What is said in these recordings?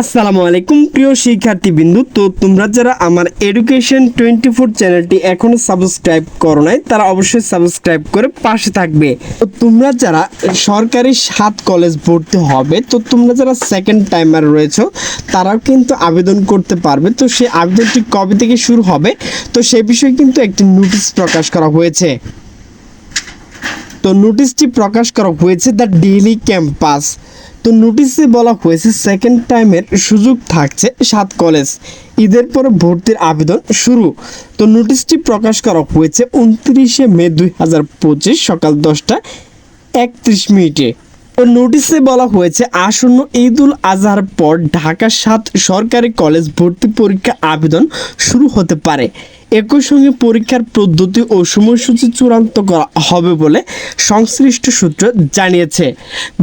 আসসালামু আলাইকুম, প্রিয় শিক্ষার্থী বিন্দু তো তোমরা যারা আমার এডুকেশন টোয়েন্টি ফোর চ্যানেলটি এখনও সাবস্ক্রাইব করো নাই, তারা অবশ্যই সাবস্ক্রাইব করে পাশে থাকবে। তো তোমরা যারা সরকারি সাত কলেজ ভর্তি হবে, তো তোমরা যারা সেকেন্ড টাইমার রয়েছে, তারাও কিন্তু আবেদন করতে পারবে। তো সেই আবেদনটি কবে থেকে শুরু হবে, তো সে বিষয়ে কিন্তু একটি নোটিশ প্রকাশ করা হয়েছে। তো নোটিশটি প্রকাশ করা হয়েছে দ্য ডেইলি ক্যাম্পাস। তো নোটিশে বলা হয়েছে সেকেন্ড টাইমের সুযোগ থাকছে সাত কলেজ ঈদের পরে ভর্তির আবেদন শুরু। তো নোটিশটি প্রকাশ করা হয়েছে উনত্রিশে মে দুই হাজার পঁচিশ সকাল দশটা একত্রিশ মিনিটে। নোটিশে বলা হয়েছে, আসন্ন ঈদুল আজহার পর ঢাকা সাত সরকারি কলেজ ভর্তি পরীক্ষা আবেদন শুরু হতে পারে। একই সঙ্গে পরীক্ষার পদ্ধতি ও সময়সূচি চূড়ান্ত করা হবে বলে সংশ্লিষ্ট সূত্র জানিয়েছে।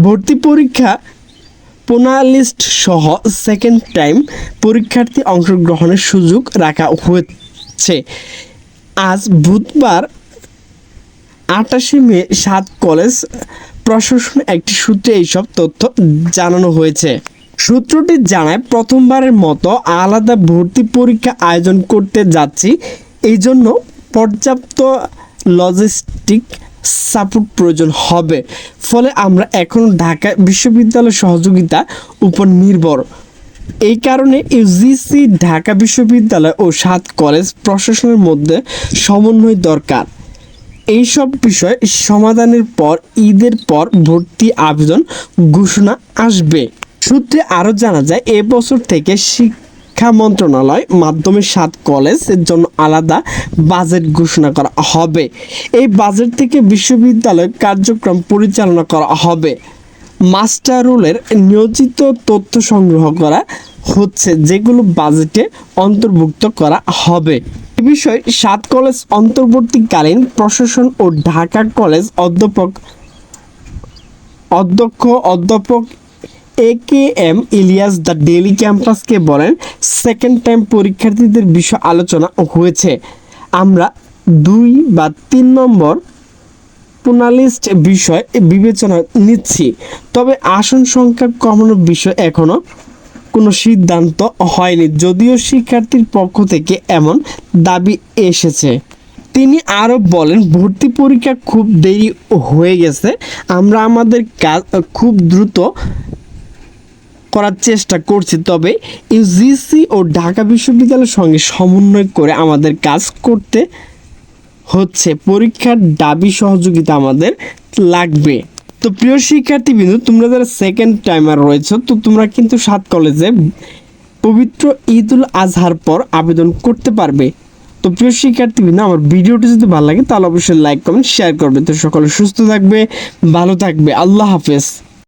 ভর্তি পরীক্ষা পোনালিস্ট সহ সেকেন্ড টাইম পরীক্ষার্থী অংশগ্রহণের সুযোগ রাখা হয়েছে। আজ বুধবার আটাশে মে সাত কলেজ প্রশাসন একটি সূত্রে এইসব তথ্য জানানো হয়েছে। সূত্রটি জানায়, প্রথমবারের মতো আলাদা ভর্তি পরীক্ষা আয়োজন করতে যাচ্ছি। এই জন্য পর্যাপ্ত লজিস্টিক সাপোর্ট প্রয়োজন হবে। ফলে আমরা এখন ঢাকা বিশ্ববিদ্যালয় সহযোগিতা উপর নির্ভর। এই কারণে ইউজিসি ঢাকা বিশ্ববিদ্যালয় ও সাত কলেজ প্রশাসনের মধ্যে সমন্বয় দরকার। এইসব বিষয় সমাধানের পর, ঈদের পর ভর্তি আবেদন ঘোষণা আসবে। সূত্রে আরও জানা যায়, এ বছর থেকে শিক্ষা মন্ত্রণালয় মাধ্যমে সাত কলেজের জন্য আলাদা বাজেট ঘোষণা করা হবে। এই বাজেট থেকে বিশ্ববিদ্যালয় কার্যক্রম পরিচালনা করা হবে। মাস্টার রোলের নিয়োজিত তথ্য সংগ্রহ করা হচ্ছে, যেগুলো বাজেটে অন্তর্ভুক্ত করা হবে। এ বিষয়ে সাত কলেজ অন্তর্বর্তীকালীন প্রশাসন ও ঢাকা কলেজ অধ্যাপক অধ্যক্ষ অধ্যাপক A K M Ilias the daily ক্যাম্পাসকে বলেন সেকেন্ড টাইম পরীক্ষার্থীদের বিষয় আলোচনা হয়েছে। আমরা দুই বা তিন নম্বর পুনালিস্ট বিষয় বিবেচনা নিচ্ছি। তবে আসন সংখ্যা কমানোর বিষয় এখনও কোনো সিদ্ধান্ত হয়নি, যদিও শিক্ষার্থীর পক্ষ থেকে এমন দাবি এসেছে। তিনি আরও বলেন, ভর্তি পরীক্ষা খুব দেরি হয়ে গেছে, আমরা আমাদের কাজ খুব দ্রুত করার চেষ্টা করছি, তবে ইউজিসি ও ঢাকা বিশ্ববিদ্যালয়ের সঙ্গে সমন্বয় করে আমাদের কাজ করতে হচ্ছে। পরীক্ষার দাবি সহযোগিতা আমাদের লাগবে। তো প্রিয় শিক্ষার্থী বিন্দু, তোমরা যারা সেকেন্ড টাইমার রয়েছে, তো তোমরা কিন্তু সাত কলেজে পবিত্র ঈদুল আজহার পর আবেদন করতে পারবে। তো প্রিয় শিক্ষার্থী বিন্দু, আমার ভিডিওটি যদি ভালো লাগে, তাহলে অবশ্যই লাইক কমেন্ট শেয়ার করবে। তো সকলে সুস্থ থাকবে, ভালো থাকবে। আল্লাহ হাফেজ।